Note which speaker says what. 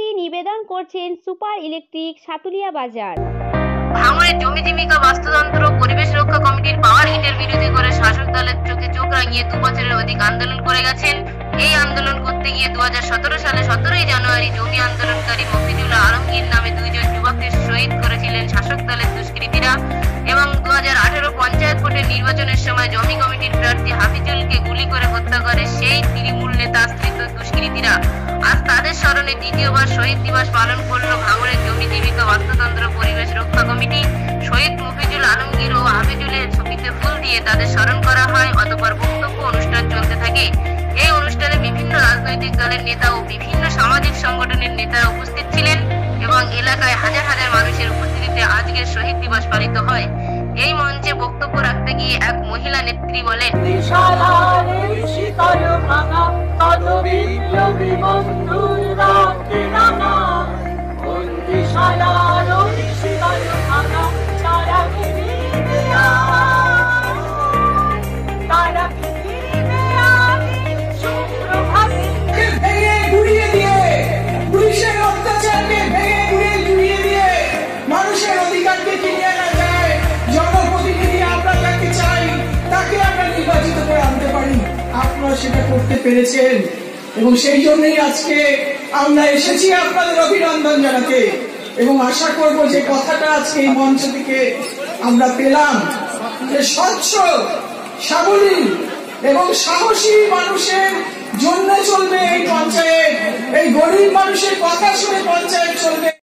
Speaker 1: আবেদন করছেন super electric Satulia বাজার।
Speaker 2: ভাঙড়ের জমি জীবিকা বাস্তুতন্ত্র পরিবেশ রক্ষা কমিটির পাওয়ার হিটের বিরোধী করে শাসক দলের চোখে চোখ রাঙিয়ে দু বছরের অধিক আন্দোলন করে গেছেন। এই আন্দোলন করতে গিয়ে দু হাজার সতেরো সালে সতেরোই জানুয়ারি জমি আন্দোলনকারী মফিজুল আলমগীর নামে দুইজন যুবককে শহীদ করেছিলেন শাসক দলের দুষ্কৃতীরা এবং দু হাজার পঞ্চায়েত ভোটের নির্বাচনের সময় জমি কমিটির প্রার্থী হাফিজুলকে স্মরণে দ্বিতীয়বার শহীদ দিবস পালন করল ভাঙড়ের জমি জীবিকা বাস্তুতন্ত্র পরিবেশ রক্ষা কমিটি। শহীদ মফিজুল আলমগীর ও হাফিজুলের ছবিতে ফুল দিয়ে তাদের স্মরণ করা হয়। অতপর বক্তব্য অনুষ্ঠান চলতে থাকে। এই অনুষ্ঠানে বিভিন্ন রাজনৈতিক দলের নেতা ও বিভিন্ন সামাজিক সংগঠনের নেতারা উপস্থিত ছিলেন এবং এলাকায় হাজার হাজার মানুষের উপস্থিতিতে আজকের শহীদ দিবস পালিত হয়। এই মঞ্চে বক্তব্য রাখতে গিয়ে এক মহিলা নেত্রী বলেন
Speaker 3: বিপ্লবী বন্ধুর
Speaker 4: দিয়ে মানুষের তাকে নির্বাচিত করে আনতে পারি। আপনারা সেটা করতে পেরেছেন। এবং সেই জন্যই আজকে আমরা এসেছি আপনাদের অভিনন্দন জানাতে। এবং আশা করব যে কথাটা আজকে এই মঞ্চ থেকে আমরা পেলাম যে স্বচ্ছ, সাবলীল এবং সাহসী মানুষের জন্য চলবে এই পঞ্চায়েত। এই গরিব মানুষের কথা শুনে পঞ্চায়েত চলবে।